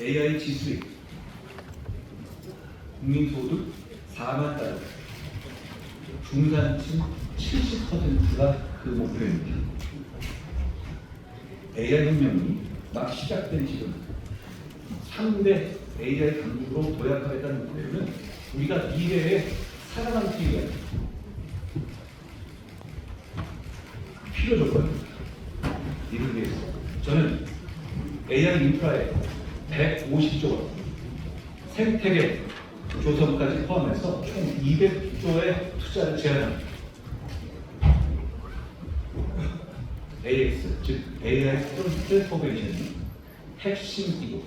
AI 지수익 국민소득 4만 달러 중산층 70%가 그 목표입니다. AI 혁명이 막 시작된 지금 3대 AI 강국으로 도약하겠다는 목표는 우리가 미래에 살아남기 위한 필요 조건입니다. 이를 위해서 저는 AI 인프라에 150조 원, 생태계 조성까지 포함해서 총 200조의 투자를 제안합니다. AX, 즉 AI 트랜스포메이션이 핵심이고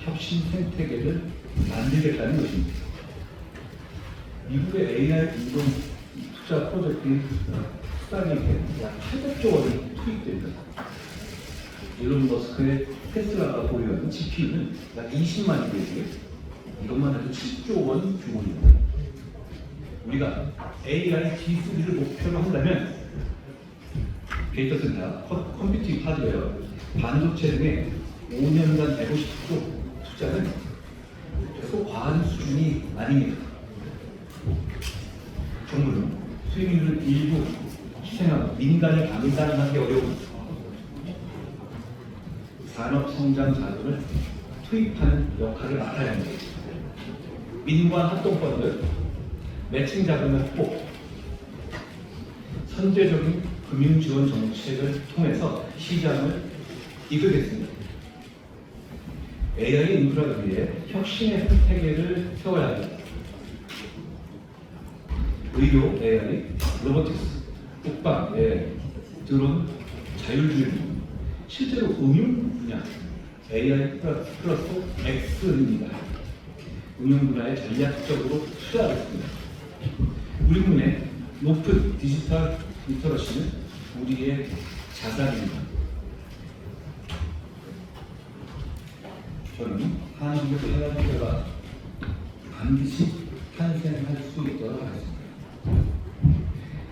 혁신 생태계를 만들겠다는 것입니다. 미국의 AI 인공 투자 프로젝트인 스타링크에 약 800조 원이 투입됩니다. 일론 머스크의 테슬라가 보유하는 GPU는 약 20만 개고요. 이것만 해도 7조 원 규모입니다. 우리가 AI 기술을 목표로 한다면 데이터 센터, 컴- 컴퓨팅 하드웨어, 반도체 등에 5년간 150조 투자는 결코 과한 수준이 아닙니다. 정부는 수익률을 일부 희생하고 민간이 감당하기 어려운 산업 성장 자금을 투입하는 역할을 맡아야 합니다. 민관 합동펀드, 매칭 자금을 확보, 선제적인 금융 지원 정책을 통해서 시장을 이끌겠습니다. AI 인프라를 위해 혁신의 생태계를 세워야 합니다. 의료 AI, 로보틱스, 국방 AI, 드론, 자율주행, 실제로 응용 분야 AI 플러스, 플러스 X입니다. 응용 분야에 전략적으로 투자하겠습니다. 우리 국내 높은 디지털 리터러시는 우리의 자산입니다. 저는 한국의 테라피가 반드시 탄생할 수 있도록 하겠습니다.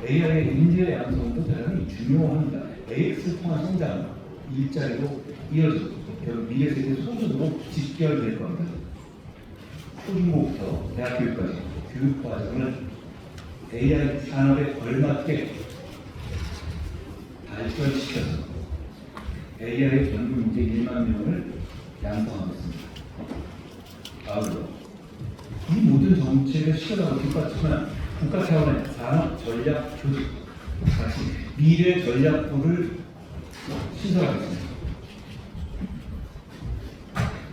AI의 인재 양성도 대단히 중요합니다. AX 통한 성장 일자리로 이어지고 결국 미래 세대 소득으로 직결될 겁니다. 초중고부터 대학 교육까지 교육 과정을 AI 산업에 걸맞게 발전시켜서 AI의 전국 인재 1만 명을 양성하겠습니다. 다음으로 이 모든 정책을 실현하고 뒷받침한 국가 차원의 산업 전략 조직, 다시 미래 전략부를 신설하겠습니다.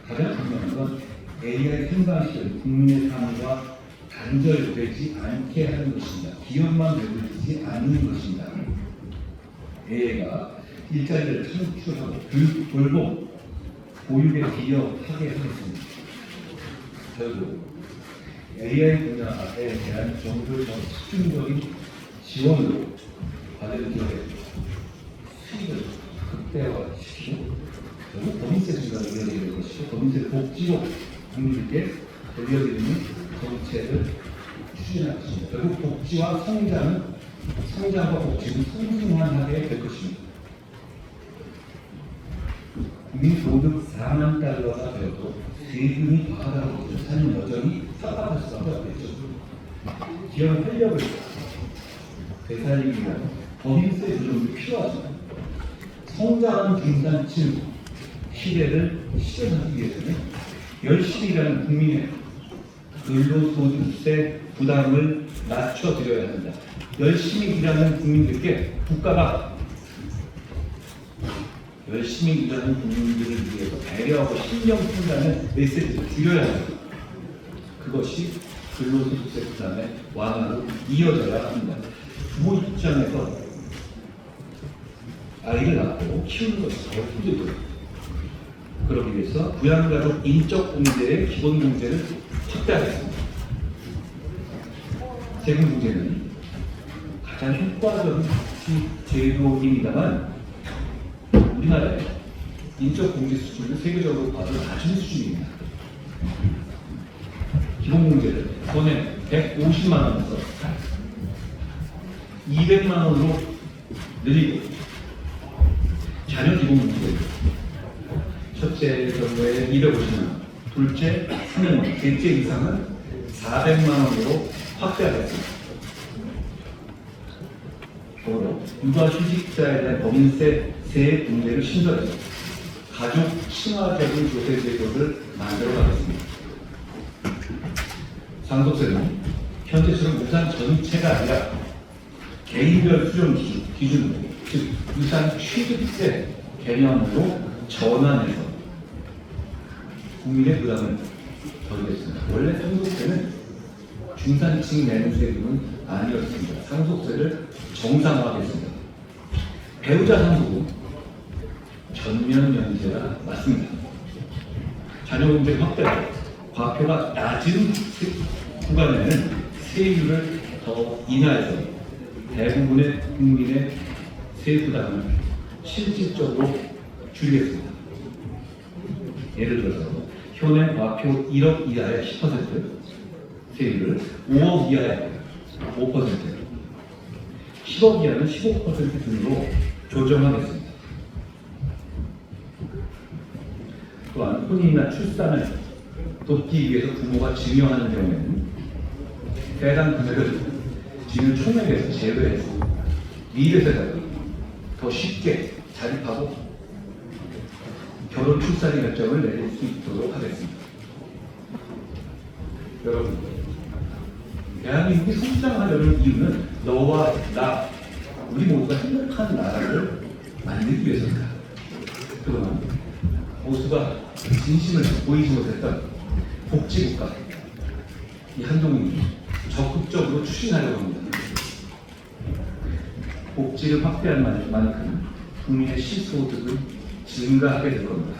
가장 중요한 건 AI 생산 시절 국민의 삶과 단절되지 않게 하는 것입니다. 기업만 배불리지 않는 것입니다. AI가 일자리를 창출하고 교육, 돌봄, 보육에 기여하게 하겠습니다. 결국 AI 분야에 대한 정부의 집중적인 지원으로 과대를 기업의 수익을 극대화시키고 결국 법인세 증가를 이어지게 될 것이고 법인세 복지로 국민들께 돌려드리는 정책을 추진할 것입니다. 결국 복지와 성장은 성장과 복지는 성승환하게 될 것입니다. 국민 소득 4만 달러가 되어도 세금이 과하다고 사는 여전히 섭섭할 수밖에 없겠죠. 기업 활력을 되살리기 위한 법인세 조정도 필요하지만 성장하는 중산층 시대를 실현하기 위해서는 열심히 일하는 국민의 근로소득세 부담을 낮춰드려야 한다. 열심히 일하는 국민들께 국가가 열심히 일하는 국민들을 위해서 배려하고 신경 쓴다는 메시지를 드려야 합니다. 그것이 근로소득세 부담의 완화로 이어져야 합니다. 부모 입장에서 아이를 낳고 키우는 것이 더 힘들고요. 그러기 위해서 부양가족 인적 공제의 기본 공제를 확대하겠습니다. 세금 공제는 가장 효과적인 제도입니다만 우리나라의 인적 공제 수준은 세계적으로 봐도 낮은 수준입니다. 기본 공제를 전에 150만 원에서 200만 원으로 늘리고 자녀 기본 공제를 첫째 경우에 250만 원, 둘째 300만 원, 셋째 이상은 400만 원으로 확대하겠습니다. 더불어 육아 휴직자에 대한 법인세 세 문제를 신설해서 가족 친화적인 조세 제도를 만들어 가겠습니다. 상속세는 현재처럼 유산 전체가 아니라 개인별 수령 기준, 기준으로 즉 유산 취득세 개념으로 전환해서 국민의 부담을 덜겠습니다. 원래 상속세는 중산층 내는 세금은 아니었습니다. 상속세를 정상화하겠습니다. 배우자 상속은 전면 면제가 맞습니다. 자녀 문제 확대로 과표가 낮은 세- 구간에는 세율을 더 인하해서 대부분의 국민의 세 부담을 실질적으로 줄이겠습니다. 예를 들어서 현행 과표 1억 이하의 10% 세율을 5억 이하의 5%, 10억 이하는 15% 등으로 조정하겠습니다. 또한 혼인이나 출산을 돕기 위해서 부모가 증여하는 경우에는 해당 금액을 증여 총액에서 제외해서 미래세대가 더 쉽게 자립하고 결혼 출산의 결정을 내릴 수 있도록 하겠습니다. 여러분, 대한민국이 성장하려는 이유는 너와 나, 우리 모두가 행복한 나라를 만들기 위해서입니다. 그동안 모두가 진심을 보이지 못했던 복지국가, 이 한동훈이 적극적으로 추진하려고 합니다. 복지를 확대한 만- 만큼 국민의 실소득은 증가하게 될 겁니다.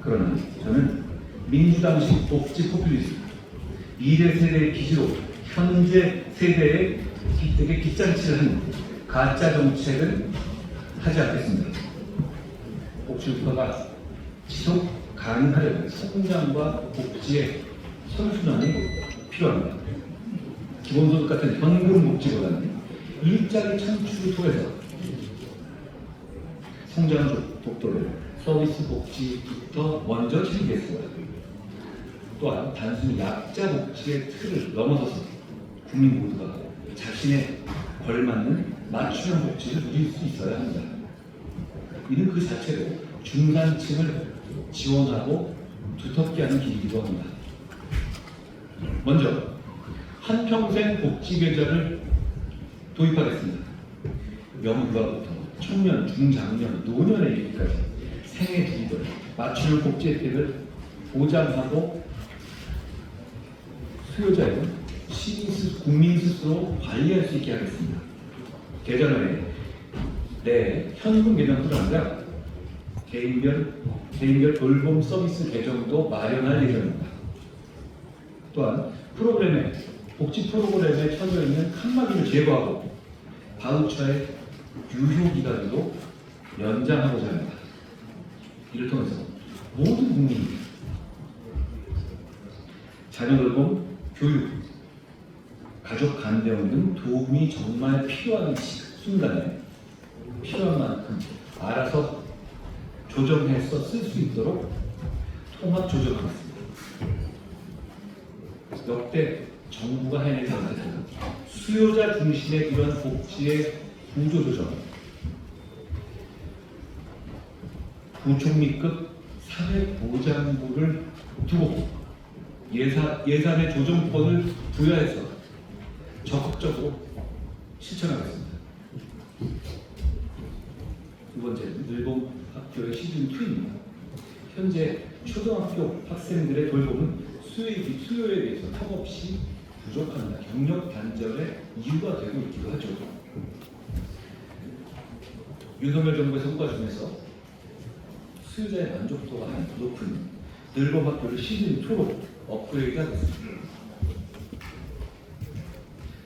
그러나 저는 민주당식 복지 포퓰리즘, 미래 세대의 기지로 현재 세대의 기득에 깃장치를 하는 가짜 정책은 하지 않겠습니다. 복지국가가 지속 가능하려면 성장과 복지의 선순환이 필요합니다. 기본소득 같은 현금 복지보다는 일자리 창출을 통해서 성장 독도를 서비스 복지부터 먼저 챙기겠습니다. 또한 단순히 약자 복지의 틀을 넘어서서 국민 모두가 자신의 걸맞는 맞춤형 복지를 누릴 수 있어야 합니다. 이는 그 자체로 중산층을 지원하고 두텁게 하는 길이기도 합니다. 먼저 한평생 복지 계좌를 도입하겠습니다. 영유아부터 청년, 중장년, 노년에 이르기까지 생애 두입을 맞춤형 복지 혜택을 보장하고 수요자는 시민 스 국민 스스로 관리할 수 있게 하겠습니다. 계좌는 내 현금 계좌뿐 아니라 개인별 개인별 돌봄 서비스 계정도 마련할 예정입니다. 또한 프로그램에 복지 프로그램에 처져 있는 칸막이를 제거하고 바우처의 유효 기간도 연장하고자 합니다. 이를 통해서 모든 국민이 자녀 돌봄, 교육, 가족 간병 등 도움이 정말 필요한 시- 순간에 필요한 만큼 알아서 조정해서 쓸 수 있도록 통합 조정하겠습니다. 역대 정부가 해내지 않았던 수요자 중심의 이런 복지의 구조 조정, 부총리급 사회보장부를 두고 예산, 예산의 조정권을 부여해서 적극적으로 실천하겠습니다. 두 번째는 일본 학교의 시즌 2입니다. 현재 초등학교 학생들의 돌봄은 수요에, 비- 수요에 비해서 턱없이 부족합니다. 경력 단절의 이유가 되고 있기도 하죠. 윤석열 정부의 성과 중에서 수요자의 만족도가 한 높은 늘봄 학교를 시즌 2로 업그레이드하겠습니다.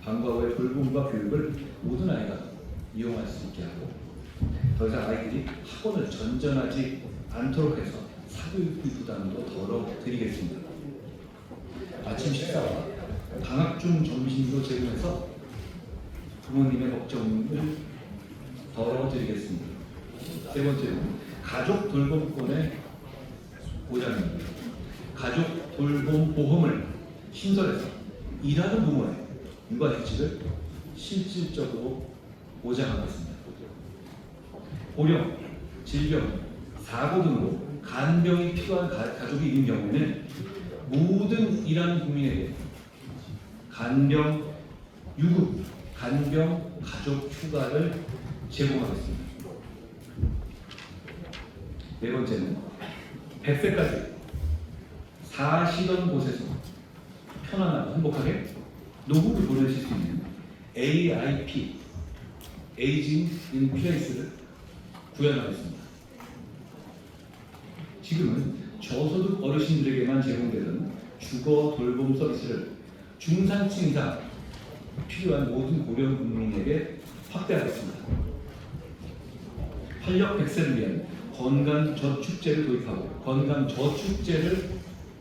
방과 후의 돌봄과 교육을 모든 아이가 이용할 수 있게 하고 더 이상 아이들이 학원을 전전하지 않도록 해서 사교육비 부담도 덜어드리겠습니다. 아침 식사와 방학 중 점심도 제공해서 부모님의 걱정을 덜어드리겠습니다. 세 번째는 가족 돌봄권의 보장입니다. 가족 돌봄 보험을 신설해서 일하는 부모의 육아 휴직을 실질적으로 보장하겠습니다. 고령, 질병, 사고 등으로 간병이 필요한 가, 가족이 있는 경우에는 모든 일하는 국민에게 간병 유급, 간병 가족 휴가를 제공하겠습니다. 네 번째는 100세까지 사시던 곳에서 편안하고 행복하게 노후를 보내실 수 있는 AIP, 에이징 인 플레이스를 구현하겠습니다. 지금은 저소득 어르신들에게만 제공되는 주거 돌봄 서비스를 중산층 이상 필요한 모든 고령 국민에게 확대하겠습니다. 활력 백세를 위한 건강 저축제를 도입하고 건강 저축제를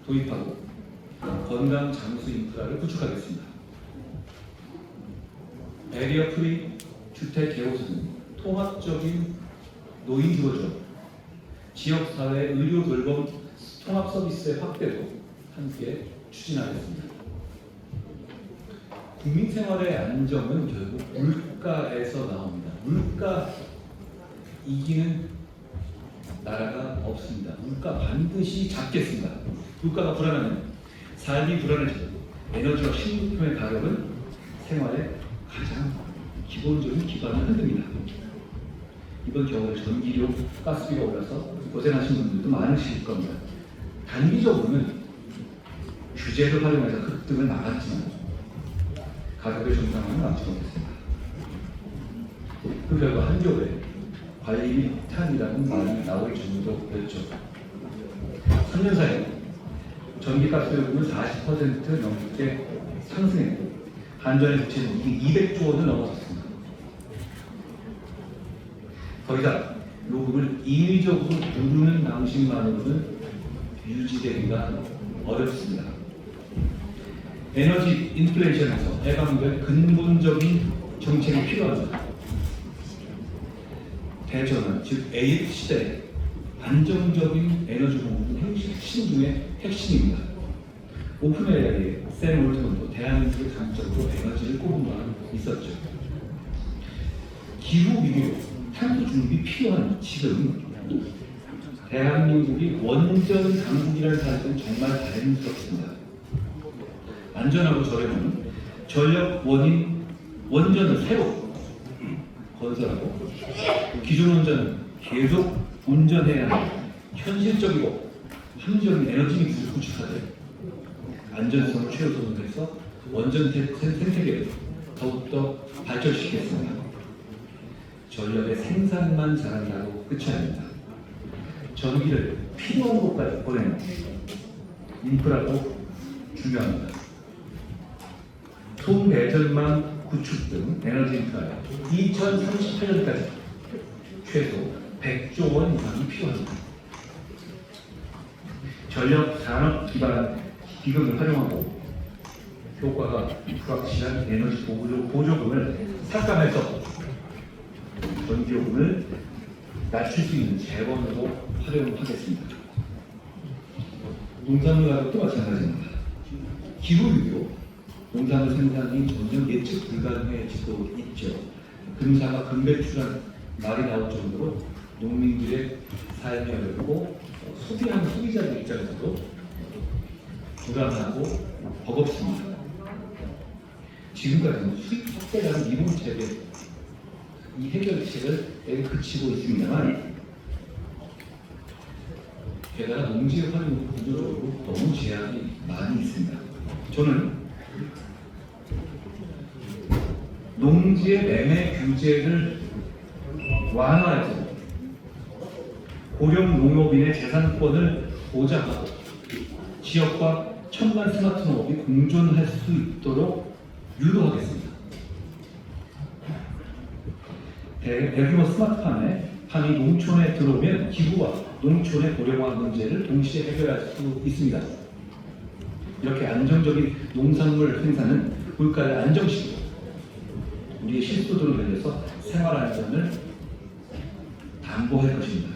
도입하고 건강 장수 인프라를 구축하겠습니다. 배리어 프리 주택 개호수는 통합적인 노인 주거죠. 지역사회 의료 돌봄 통합 서비스의 확대도 함께 추진하겠습니다. 국민 생활의 안정은 결국 물가에서 나옵니다. 물가 이기는 나라가 없습니다. 물가 반드시 잡겠습니다. 물가가 불안하면 삶이 불안해지고 에너지와 식료품의 가격은 생활의 가장 기본적인 기반을 흔듭니다. 이번 겨울 전기료, 가스비가 올라서 고생하신 분들도 많으실 겁니다. 단기적으로는 규제를 활용해서 급등을 막았지만 가격의 정상화는 못했습니다. 그 결과 한겨울에 관리비 탄이라는 말이 나올 정도였죠. 3년 사이 전기가스 요금은 40% 넘게 상승했고 한전의 부채는 200조 원을 넘어섰습니다. 더 이상 요금을 인위적으로 누르는 방식만으로는 유지되기가 어렵습니다. 에너지 인플레이션에서 해방될 근본적인 정책이 필요합니다. 대전환, 즉 AF 시대 안정적인 에너지 공급은 핵심 중의 핵심입니다. 오픈 에어리에 샘 올트먼도 대한민국의 강적으로 에너지를 꼽은 바 있었죠. 기후 위기로 탄소 중립이 필요한 지금 대한민국이 원전 강국이라는 사실은 정말 다행스럽습니다. 안전하고 저렴한 전력 원인 원전을 새로 건설하고 기존 원전은 계속 운전해야 하는 현실적이고 합리적인 에너지 믹스를 구축하되 안전성을 최우선으로 해서 원전 생태계를 더욱더 발전시키겠습니다. 전력의 생산만 잘한다고 끝이 아닙니다. 전기를 필요한 곳까지 보내는 인프라도 중요합니다. 송배전망 구축 등 에너지 인프라에 2038년까지 최소 100조 원 이상이 필요합니다. 전력 산업 기반 기금을 활용하고 효과가 불확실한 에너지 보조, 보조금을 삭감해서 전기요금을 낮출 수 있는 재원으로 활용하겠습니다. 농산물 가격도 마찬가지입니다. 기후위기로 농산물 생산이 전혀 예측 불가능해지고 있죠. 금사가 금배출한 말이 나올 정도로 농민들의 삶이 어렵고 소비하는 소비자들 입장에서도 불안하고 버겁습니다. 지금까지는 수입 확대라는 미봉책에 이 해결책을 그치고 있습니다만 게다가 농지의 활용도 구조적으로 너무 제약이 많이 있습니다. 저는 농지의 매매 규제를 완화해서 고령 농업인의 재산권을 보장하고 지역과 첨단 스마트 농업이 공존할 수 있도록 유도하겠습니다. 대, 대규모 스마트팜에 판이 농촌에 들어오면 기후와 농촌의 고령화 문제를 동시에 해결할 수 있습니다. 이렇게 안정적인 농산물 생산은 물가를 안정시키고 우리의 실수들을 늘려서 생활 안전을 담보할 것입니다.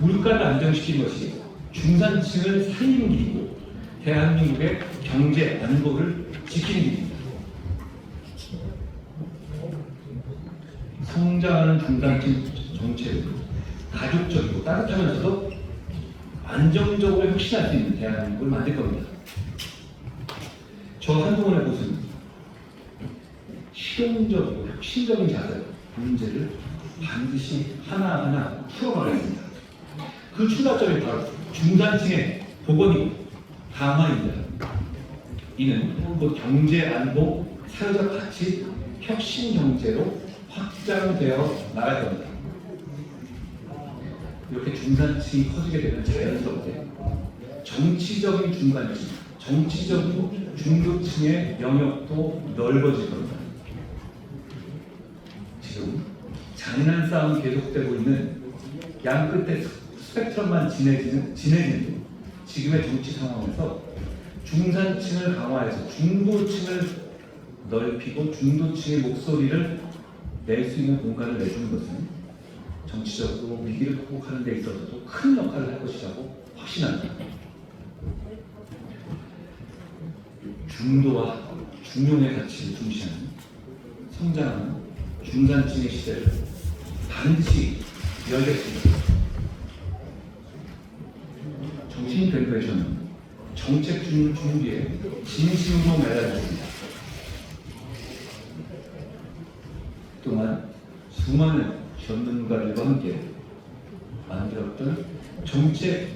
물가를 안정시키는 것이 중산층을 살리는 길이고 대한민국의 경제 안보를 지키는 길입니다. 성장하는 중산층 정책은 가족적이고 따뜻하면서도 안정적으로 혁신할 수 있는 대한민국을 만들 겁니다. 저 한동훈의 모습은 실용적이고 혁신적인 자세로 문제를 반드시 하나하나 풀어가겠습니다. 그 출발점이 바로 중산층의 복원이고 강화입니다. 이는 곧 경제 안보, 사회적 가치, 혁신 경제로 확장되어 나갈 겁니다. 이렇게 중산층이 커지게 되면 자연스럽게 정치적인 중간층, 정치적인 중급층의 영역도 넓어질 겁니다. 지금 잔인한 싸움이 계속되고 있는 양 끝에 스펙트럼만 진해지는, 진해지는 지금의 정치 상황에서 중산층을 강화해서 중도층을 넓히고 중도층의 목소리를 낼 수 있는 공간을 내주는 것은 정치적으로 위기를 극복하는 데 있어서도 큰 역할을 할 것이라고 확신합니다. 중도와 중용의 가치를 중시하는 성장하는 중산층의 시대를 반드시 열겠습니다. 정신 벤베이션은 정책 준- 준비에 진심으로 매달렸습니다. 그동안 수많은 전문가들과 함께 만들었던 정책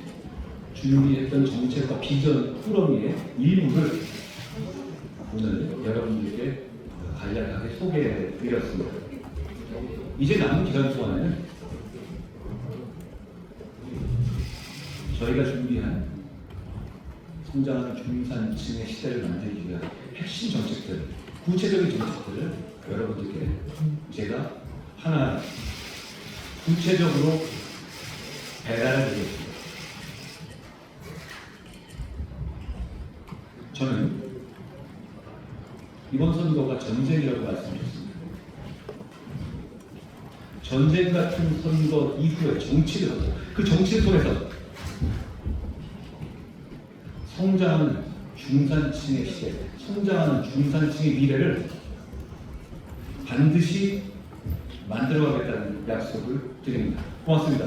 준비했던 정책과 비전 포럼의 일부를 오늘 여러분들께 간략하게 소개해 드렸습니다. 이제 남은 기간 동안에는 저희가 준비한 성장하는 중산층의 시대를 만들기 위한 핵심 정책들, 구체적인 정책들을 여러분들께 제가 하나 구체적으로 배달해 드리겠습니다. 저는 이번 선거가 전쟁이라고 말씀드렸습니다. 전쟁 같은 선거 이후에 정치를 하고 그 정치를 통해서 성장하는 중산층의 시대, 성장하는 중산층의 미래를 반드시 만들어가겠다는 약속을 드립니다. 고맙습니다.